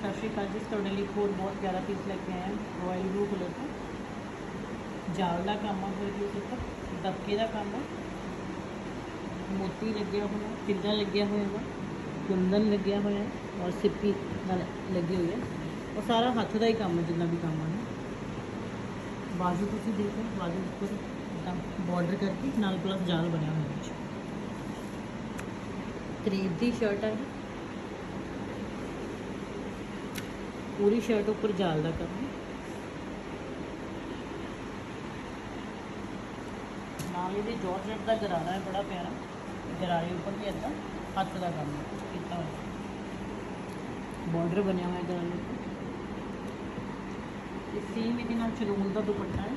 ਸਤਿ ਸ਼੍ਰੀ ਅਕਾਲ ਜੀ। ਤੁਹਾਡੇ ਲਈ ਹੋਰ ਬਹੁਤ ਪਿਆਰਾ ਪੀਸ ਲੈ ਕੇ ਆਏ ਹਾਂ ਰਾਇਲ ਬਲੂ ਕਲਰ ਦਾ ਜਾਲ ਦਾ ਕੰਮ ਆ ਫਿਰ ਇਸ ਉੱਪਰ ਦਬਕੇ ਦਾ ਕੰਮ ਆ। ਮੋਤੀ ਲੱਗਿਆ ਹੋਇਆ ਤਿੱਲਾ ਲੱਗਿਆ ਹੋਇਆ ਵਾ, ਕੁੰਦਨ ਲੱਗਿਆ ਹੋਇਆ ਔਰ ਸਿੱਪੀ ਨਾਲ ਲੱਗੀ ਹੋਈ ਹੈ ਉਹ ਸਾਰਾ ਹੱਥ ਦਾ ਹੀ ਕੰਮ ਹੈ ਜਿੰਨਾ ਵੀ ਕੰਮ ਆ ਬਾਜ਼ੂ ਤੁਸੀਂ ਦੇਖੋ ਬਾਜ਼ੂ ਉੱਪਰ ਇੱਦਾਂ ਬਾਰਡਰ ਕਰਕੇ ਨਾਲ ਪਲੱਸ ਜਾਲ ਬਣਿਆ ਹੋਇਆ ਵਿੱਚ। ਕਰੀਬ ਦੀ ਸ਼ਰਟ ਹੈ ਪੂਰੀ ਸ਼ਰਟ ਉੱਪਰ ਜਾਲ ਦਾ ਕੰਮ ਨਾਲ ਇਹਦੇ ਜਾਰਜਟ ਦਾ ਗਰਾਰਾ ਹੈ, ਬੜਾ ਪਿਆਰਾ। ਗਰਾਰੇ ਉੱਪਰ ਵੀ ਇਦਾਂ ਹੱਥ ਦਾ ਕੰਮ ਕੀਤਾ ਹੋਇਆ। ਬਾਰਡਰ ਬਣਿਆ ਹੋਇਆ ਗਰਾਰੇ ਉੱਪਰ। ਇਹ ਸੇਮ ਇਹਦੇ ਨਾਲ ਚਲੂਨ ਦਾ ਦੁਪੱਟਾ ਹੈ।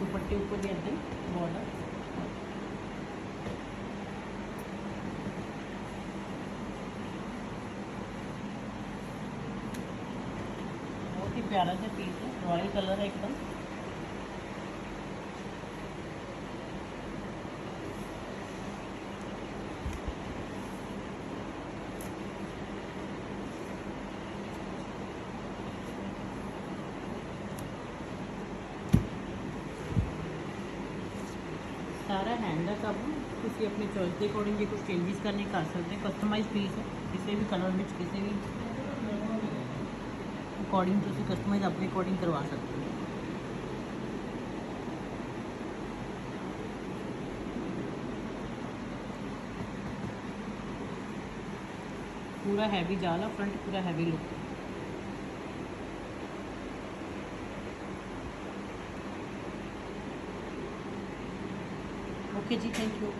ਦੁਪੱਟੇ ਉੱਪਰ ਵੀ ਇਦਾਂ प्यारा सा पीस है रॉयल कलर है एकदम। सारा हैंड है सब, किसी अपनी चॉइस के अकॉर्डिंग ये कुछ चेंजेस करने कर सकते हैं कस्टमाइज पीस है किसी भी कलर में किसी भी अकॉर्डिंग जो तो उसे कस्टमाइज अपने अकॉर्डिंग करवा सकते हैं। पूरा हैवी जाल है फ्रंट पूरा heavy look okay ji thank you